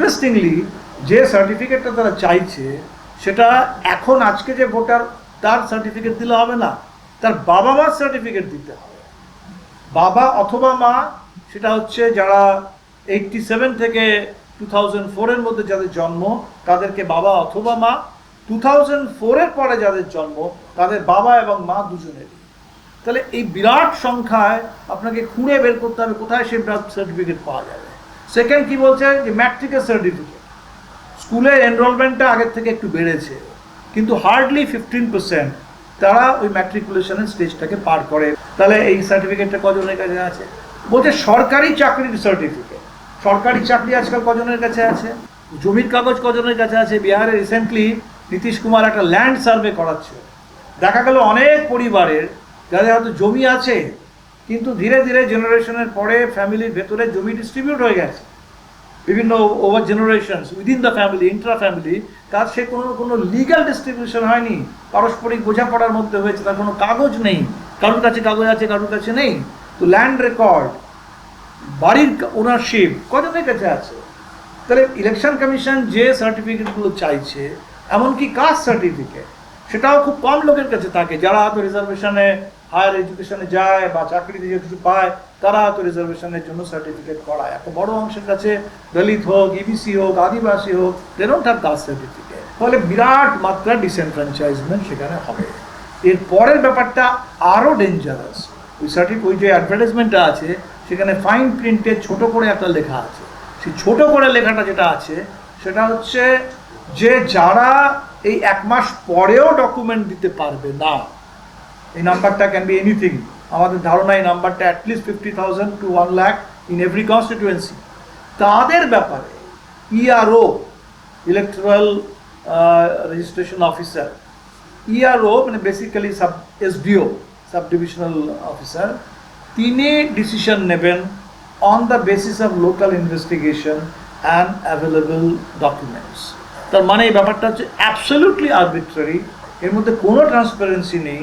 Interestingly যে সার্টিফিকেটটা তারা চাইছে, সেটা এখন আজকে যে ভোটার তার সার্টিফিকেট দিলে হবে না। তার বাবা মার সার্টিফিকেট দিতে হবে। বাবা অথবা মা, সেটা হচ্ছে যারা এইটটি সেভেন থেকে টু থাউজেন্ড ফোরের মধ্যে যাদের জন্ম, তাদেরকে বাবা অথবা মা টু থাউজেন্ড ফোরের পরে যাদের জন্ম, তাদের বাবা এবং মা দুজনেরই তাহলে এই বিরাট সংখ্যায় আপনাকে খুঁড়ে বের করতে হবে, কোথায় সেই সার্টিফিকেট পাওয়া যাবে? সেকেন্ড কি বলছে? যে ম্যাট্রিকের সার্টিফিকেট স্কুলের এনরোলমেন্টটা আগের থেকে একটু বেড়েছে, কিন্তু হার্ডলি ফিফটিন পার্সেন্ট তারা ওই ম্যাট্রিকুলেশনের স্টেজটাকে পার করে। তাহলে এই সার্টিফিকেটটা কজনের কাছে আছে? বলছে সরকারি চাকরির সার্টিফিকেট সরকারি চাকরি আজকাল কজনের কাছে আছে? জমির কাগজ কজনের কাছে আছে? বিহারে রিসেন্টলি নীতিশ কুমার একটা ল্যান্ড সার্ভে করাচ্ছে। দেখা গেল অনেক পরিবারের যাদের হয়তো জমি আছে কিন্তু ধীরে ধীরে জেনারেশনের পরে ফ্যামিলির ভেতরে জমি ডিস্ট্রিবিউট হয়ে গেছে। বিভিন্ন over generations within the family intra family তার সে কোনো কোনো লিগ্যাল ডিস্ট্রিবিউশন হয়নি। পারস্পরিক বোঝাপড়ার মধ্যে হয়েছে, তার কোনো কাগজ নেই। কারোর কাছে কাগজ আছে, কারোর কাছে নেই। তো ল্যান্ড রেকর্ড বাড়ির ওনারশিপ কজনের কাছে আছে? তাহলে ইলেকশন কমিশন যে সার্টিফিকেটগুলো চাইছে, এমনকি কাস্ট সার্টিফিকেট সেটাও খুব কম লোকের কাছে থাকে, যারা হয়তো রিজার্ভেশনে হায়ার এডুকেশনে যায় বা চাকরিতে যে কিছু পায়, তারা হয়তো রিজার্ভেশনের জন্য সার্টিফিকেট করায়। একটা বড় অংশের কাছে দলিত হোক ইবিসি হোক, আদিবাসী হোক দে হ্যাভ কাস্ট সার্টিফিকেট ফলে বিরাট মাত্রা ডিসেন্ট্রাঞ্চাইজমেন্ট সেখানে হবে। এর পরের ব্যাপারটা আরও ডেঞ্জারাস ওই সার্টিফিক ওই যে অ্যাডভার্টাইজমেন্টটা আছে, সেখানে ফাইন প্রিন্টে ছোট করে একটা লেখা আছে। সেই ছোট করে লেখাটা যেটা আছে, সেটা হচ্ছে যে যারা এই এক মাস পরেও ডকুমেন্ট দিতে পারবে না এই নাম্বারটা ক্যান বি এনিথিং আমাদের ধারণা এই নাম্বারটা at least fifty thousand to one lakh in every constituency তাদের ব্যাপারে ERO electoral registration officer ERO মানে basically sub SDO sub divisional officer তিনি ডিসিশন নেবেন on the basis of local investigation and available documents তার মানে এই ব্যাপারটা হচ্ছে অ্যাবসলিউটলি আরবিট্রারি এর মধ্যে কোনো ট্রান্সপারেন্সি নেই।